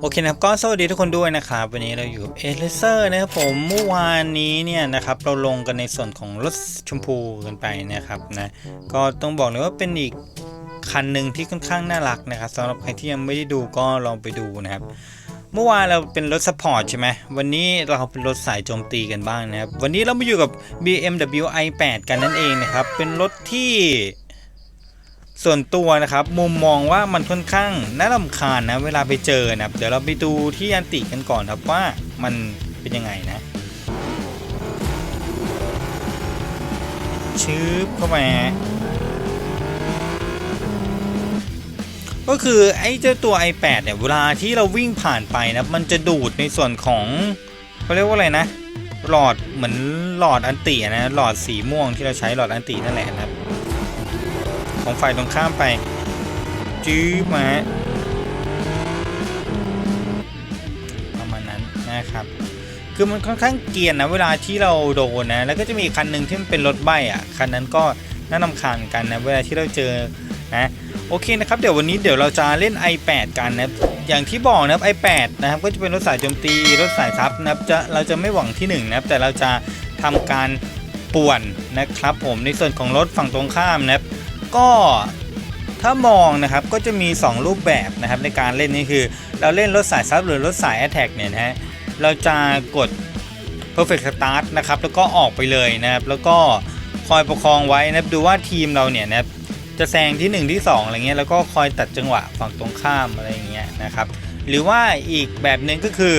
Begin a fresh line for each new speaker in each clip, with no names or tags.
โอเคนะครับก็สวัสดีทุกคนด้วยนะครับ วันนี้เราอยู่กับเอเลเซอร์นะครับผมเมื่อวานนี้เนี่ยนะครับเราลงกันในส่วนของรถชมพูกันไปนะครับนะก็ต้องบอกเลยว่าเป็นอีกคันหนึ่งที่ค่อนข้างน่ารักนะครับสำหรับใครที่ยังไม่ได้ดูก็ลองไปดูนะครับเมื่อวานเราเป็นรถสปอร์ตใช่ไหมวันนี้เราเป็นรถสายโจมตีกันบ้างนะครับวันนี้เรามาอยู่กับ BMW i8 กันนั่นเองนะครับเป็นรถที่ ส่วนตัวนะครับมุมมองว่ามันค่อนข้างน่ารำคาญนะเวลาไปเจอนะครับเดี๋ยวเราไปดูที่อันติกันก่อนครับว่ามันเป็นยังไงนะชืบเข้าไปฮะก็คือไอ้เจ้าตัว i8 เนี่ยเวลาที่เราวิ่งผ่านไปนะมันจะดูดในส่วนของเขาเรียกว่าอะไรนะ หลอดเหมือนหลอดอันตินะหลอดสีม่วงที่เราใช้หลอดอันตินั่นแหละนะครับ ของฝ่ายตรงข้ามไป จื้อมาประมาณนั้นนะครับ คือมันค่อนข้างเกียนนะเวลาที่เราโดนนะ แล้วก็จะมีคันหนึ่งที่มันเป็นรถใบอะ คันนั้นก็น่านำคาญกันนะเวลาที่เราเจอนะโอเคนะครับเดี๋ยววันนี้เดี๋ยวเราจะเล่น i8 กันนะอย่างที่บอกนะครับ i8 นะครับก็จะเป็นรถสายโจมตีรถสายซับนะครับจะเราจะไม่หวังที่หนึ่งนะครับแต่เราจะทำการป่วนนะครับผมในส่วนของรถฝั่งตรงข้ามนะครับ ก็ถ้ามองนะครับก็จะมี 2 รูปแบบนะครับในการเล่นนี่คือ เราเล่นรถสายซับหรือรถสาย Attack เนี่ยนะฮะเราจะกด perfect start นะครับแล้วก็ออกไปเลยนะครับแล้วก็คอยประคองไว้นะครับดูว่าทีมเราเนี่ยนะครับจะแซงที่ 1 ที่ 2 อะไรเงี้ยแล้วก็คอยตัดจังหวะฝั่งตรงข้ามอะไรเงี้ยนะครับหรือว่าอีกแบบหนึ่งก็คือ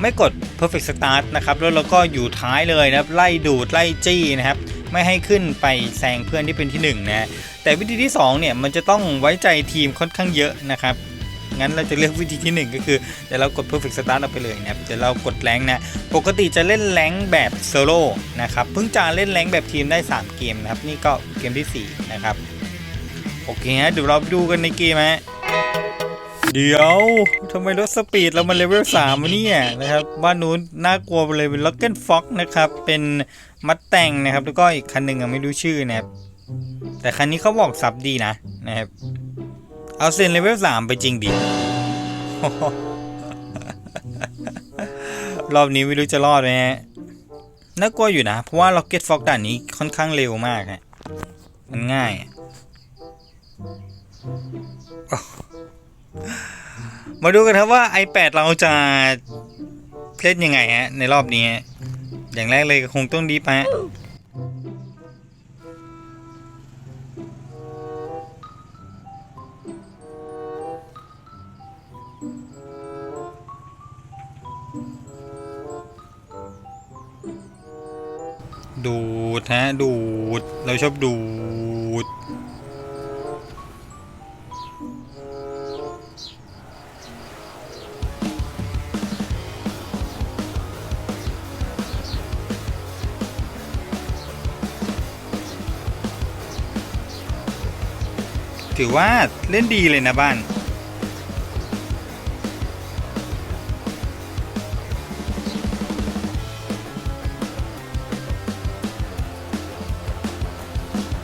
ไม่กด perfect start นะครับแล้วเราก็อยู่ท้ายเลยนะครับไล่ดูดไล่จี้นะครับ ไม่ให้ขึ้นไปแซงเพื่อนที่เป็นที่หนึ่งนะแต่วิธีที่ 2 เนี่ยมันจะต้องไว้ใจทีมค่อนข้างเยอะนะครับงั้นเราจะเลือกวิธีที่ 1 ก็คือเดี๋ยวเรากด perfect start เอาไปเลยนะครับเดี๋ยวเรากดแรงนะ ปกติจะเล่นแรงแบบโซโล่นะครับเพิ่งจะเล่นแรงแบบทีมได้ 3 เกมนะครับ นี่ก็เกมที่ 4 นะครับ โอเคฮะเดี๋ยวเราดูกันในเกมฮะ เดี๋ยวทำไมรถสปีดเรามันเลเวล3วะเนี่ยนะครับบ้านนู้นน่ากลัวไปเลยเป็นล็อกเก็ตฟ็อกนะครับ เป็นมัดแต่งนะครับ แล้วก็อีกคันหนึ่งอะไม่รู้ชื่อนะครับ แต่คันนี้เขาบอกซับดีนะนะครับ เอาเซนเลเวล3ไปจริงดิรอบนี้ไม่รู้จะรอดไหมฮะน่ากลัวอยู่นะ เพราะว่า Rocket Fox ด่านนี้ค่อนข้างเร็วมากฮะมันง่าย มาดูกันครับว่า i8 เราจะเล่นยังไงฮะ ในรอบนี้ อย่างแรกเลยก็คงต้องดีไปฮะดูดฮะดูด เราชอบดูด ถือว่าเล่นดีเลยนะบ้าน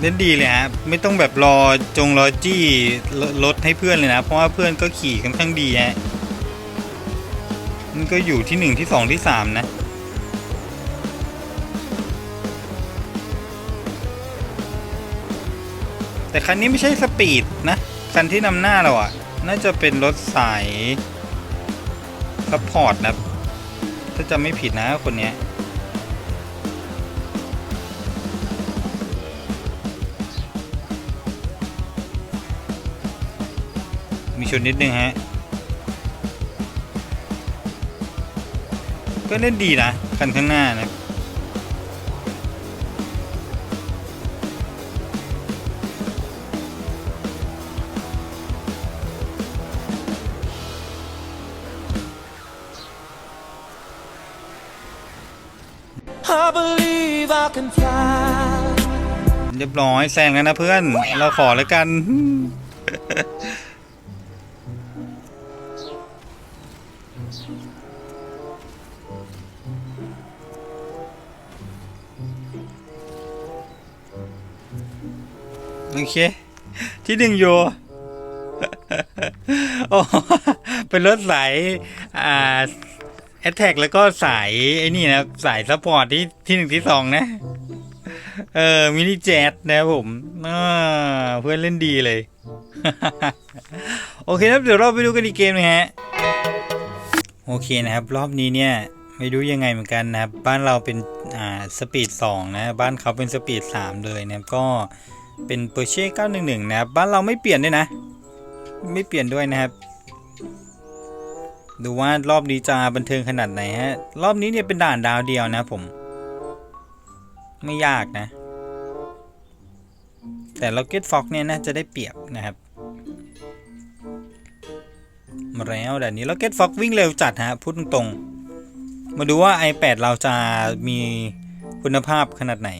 เล่นดีเลยฮะ ไม่ต้องแบบรอจงรอจี้รถให้เพื่อนเลยนะ เพราะว่าเพื่อนก็ขี่ค่อนข้างดีฮะมันก็อยู่ที่หนึ่งที่สองที่สามนะ แต่คันนี้ไม่ใช่สปีดนะ คันที่นำหน้าเราอะ่ะน่าจะเป็นรถสายซัพพอร์ตนะถ้าจะไม่ผิดนะคนเนี้ยมีชนนิดนึงฮะ ก็เล่นดีนะคันข้างหน้านะ เรียบร้อยแซงแล้วนะเพื่อน เราขอแล้วกัน โอเค ที่หนึ่งโยโอ้เป็นรถสายอ่า แอตแทกแล้วก็สายไอ้นี่นะสายซัพพอร์ตที่ที่หนึ่งที่สองนะ เออมินิแจ๊ดนะผมเพื่อนเล่นดีเลย โอเคครับเดี๋ยวเราไปดูกันอีกเกมนะฮะ โอเคนะครับ รอบนี้เนี่ย ไม่รู้ยังไงเหมือนกันนะครับ บ้านเราเป็นอ่าสปีด2นะ บ้านเขาเป็นสปีด3เลยนะครับก็เป็นเปอร์เช่911 นะครับ บ้านเราไม่เปลี่ยนด้วยนะ ไม่เปลี่ยนด้วยนะครับ ดูว่ารอบนี้จะบันเทิงขนาดไหนฮะ รอบนี้เนี่ยเป็นด่านดาวเดียวนะผม ไม่ยากนะ แต่ Rocket Fox เนี่ยน่าจะได้เปรียบนะครับมาแล้วด่านนี้ Rocket Fox วิ่งเร็วจัดฮะพูดตรงๆ มาดูว่า i8 เราจะมีคุณภาพขนาดไหน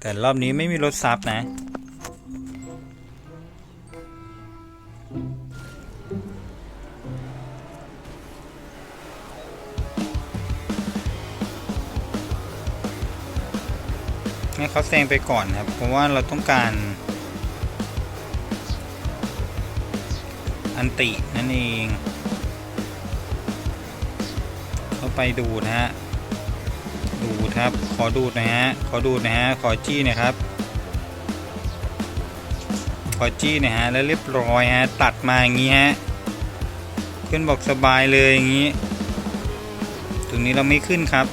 แต่รอบนี้ไม่มีรถซับนะ ให้เขาแซงไปก่อนครับ เพราะว่าเราต้องการ อันตินั่นเอง เข้าไปดูนะฮะ ดูครับ ขอดูนะฮะ ขอดูนะฮะ ขอจี้นะครับ ขอจี้นะฮะ แล้วเรียบร้อยฮะ ตัดมาอย่างงี้ฮะ ขึ้นบอกสบายเลยอย่างงี้ ตรงนี้เราไม่ขึ้นครับ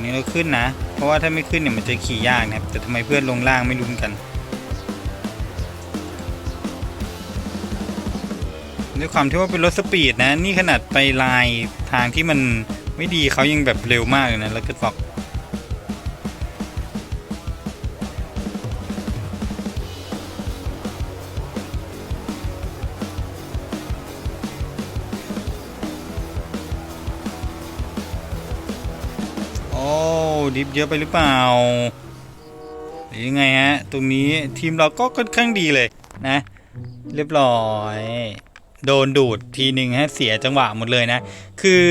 รงนี้เราขึ้นนะ เพราะว่าถ้าไม่ขึ้นเนี่ยมันจะขี่ยากนะครับ แต่ทำไมเพื่อนลงล่างไม่รุนกัน ด้วยความที่ว่าเป็นรถสปีดนะ นี่ขนาดไปลายทางที่มันไม่ดีเขายังแบบเร็วมากเลยนะแล้วก็บอก ดิฟเยอะไปหรือเปล่าหรือยังไงฮะ ตรงนี้ทีมเราก็ค่อนข้างดีเลยนะ เรียบร้อยโดนดูดทีหนึ่งฮะเสียจังหวะหมดเลยนะ คือ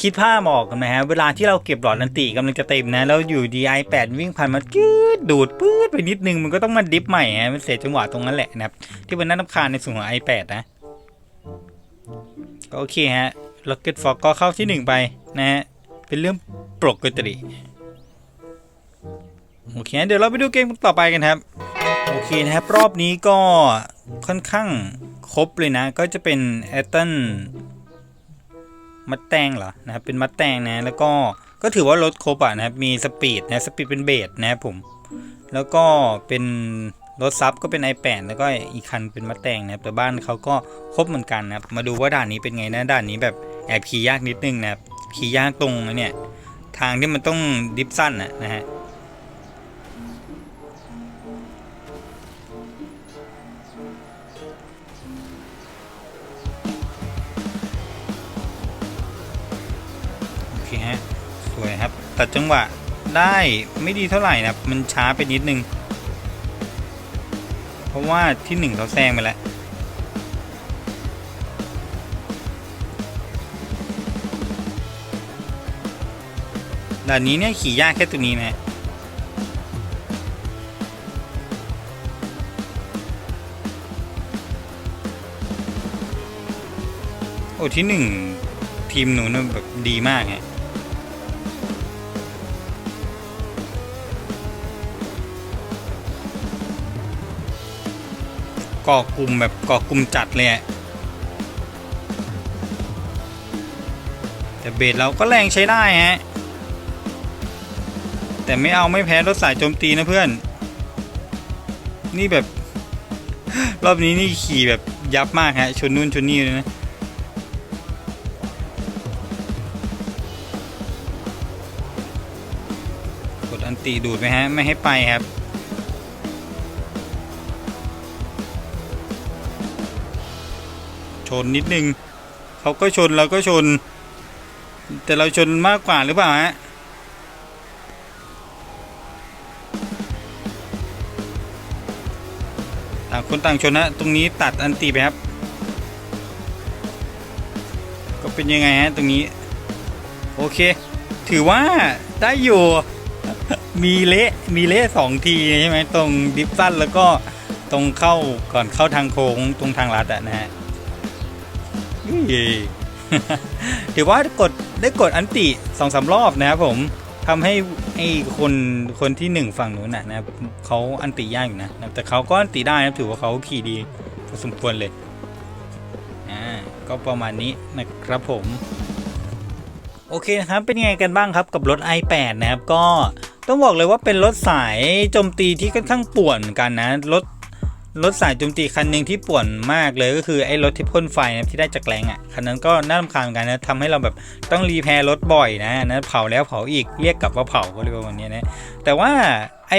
คิดภาพออกกันไหมฮะ เวลาที่เราเก็บหลอดนันติกำลังจะเต็มนะ แล้วอยู่ดีไอแปดวิ่งผ่านมาจืดดูดปื๊ดไปนิดนึง มันก็ต้องมาดิฟใหม่ฮะมันเสียจังหวะตรงนั้นแหละนะครับ ที่มันน่ารำคาญในส่วนของ i8 นะ ก็โอเคฮะ Rocket Fox ก็เข้าที่หนึ่งไปนะฮะเป็นเรื่องปกติ โอเคเดี๋ยวเราไปดูเกมต่อไปกันครับ โอเคนะครับรอบนี้ก็ค่อนข้างครบเลยนะ ก็จะเป็นแอตตันมัดแตงเหรอนะครับเป็นมัดแตงนะ แล้วก็ก็ถือว่ารถครบอะนะครับมีสปีดนะสปีดเป็นเบสนะครับผม แล้วก็เป็นรถซับก็เป็น i8 แล้วก็อีกคันเป็นมัดแตงนะครับแต่บ้านเขาก็ครบเหมือนกันนะครับมาดูว่าด่านนี้เป็นไงนะด่านนี้แบบแอบขี่ยากนิดนึงนะครับขี่ยากตรงเนี่ยทางที่มันต้องดิฟสั้นนะนะฮะ ตัดจังหวะได้ไม่ดีเท่าไหร่นะมันช้าไปนิดนึง เพราะว่าที่หนึ่งเขาแซงไปแล้วด่านนี้เนี่ยขี่ยากแค่ตัวนี้นะโอ้ที่หนึ่งทีมหนูนะแบบดีมากฮะ ก่อกลุ่มแบบก่อกลุ่มจัดเลยแต่เบสเราก็แรงใช้ได้ฮะ แต่ไม่เอาไม่แพ้รถสายโจมตีนะเพื่อน นี่แบบ รอบนี้นี่ขี่แบบยับมากฮะ ชนนู่นชนนี่เลยนะกดอันตีดูดไหมฮะ ไม่ให้ไปครับ นนิดนึงเขาก็ชนเราก็ชน แต่เราชนมากกว่าหรือเปล่าฮะต่างคนต่างชนนะตรงนี้ตัดอันตีไปครับ ก็เป็นยังไงฮะตรงนี้ โอเค ถือว่าได้อยู่มีเละมีเละสองทีใช่ไหมตรงดิฟสั้นแล้วก็ตรงเข้าก่อนเข้าทางโค้งตรงทางลัดอะนะฮะ ถือว่ากดได้กดอันติสองสารอบนะครับผมทำให้ไอ้คนคนที่หนึ่งฝั่งนู้นนะนะครับเขาอันติยากอยู่นะแต่เขาก็อันติได้นะถือว่าเขาขี่ดีพอสมควรเลยอ่าก็ประมาณนี้นะครับผมโอเคนะครับเป็นยังไงกันบ้างครับกับรถ i8 นะครับก็ต้องบอกเลยว่าเป็นรถสายโจมตีที่ค่อนข้างป่วนเหมือนกันนะรถ รถสายโจมตีคันหนึ่งที่ป่วนมากเลยก็คือไอ้รถที่พ่นไฟนะที่ได้จากแรงอะคันนั้นก็น่ารำคาญเหมือนกันนะทำให้เราแบบต้องรีแพร์รถบ่อยนะนะเผาแล้วเผาอีกเรียกกลับว่าเผาก็เรียกว่าวันนี้นะแต่ว่า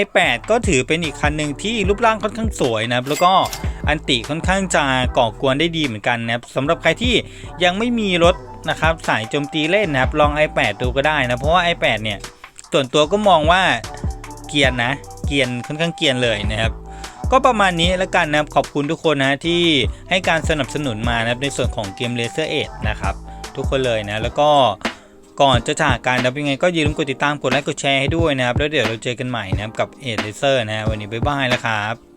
i8 ก็ถือเป็นอีกคันหนึ่งที่รูปร่างค่อนข้างสวยนะแล้วก็อันติค่อนข้างจะก่อกวนได้ดีเหมือนกันนะครับสำหรับใครที่ยังไม่มีรถนะครับสายโจมตีเล่นนะครับลอง i8 ดูก็ได้นะเพราะว่า i8 เนี่ยส่วนตัวก็มองว่าเกียนนะ เกียนค่อนข้างเกียนเลยนะครับ ก็ประมาณนี้แล้วกันนะครับขอบคุณทุกคนนะที่ให้การสนับสนุนมานะครับในส่วนของเกม Laser 8นะครับทุกคนเลยนะแล้วก็ก่อนจะจากกันนะเป็นไงก็อย่าลืมกดติดตามกดไลค์กดแชร์ให้ด้วยนะครับ แล้วเดี๋ยวเราเจอกันใหม่นะครับกับเลเซอร์นะวันนี้บ๊ายบายแล้วครับ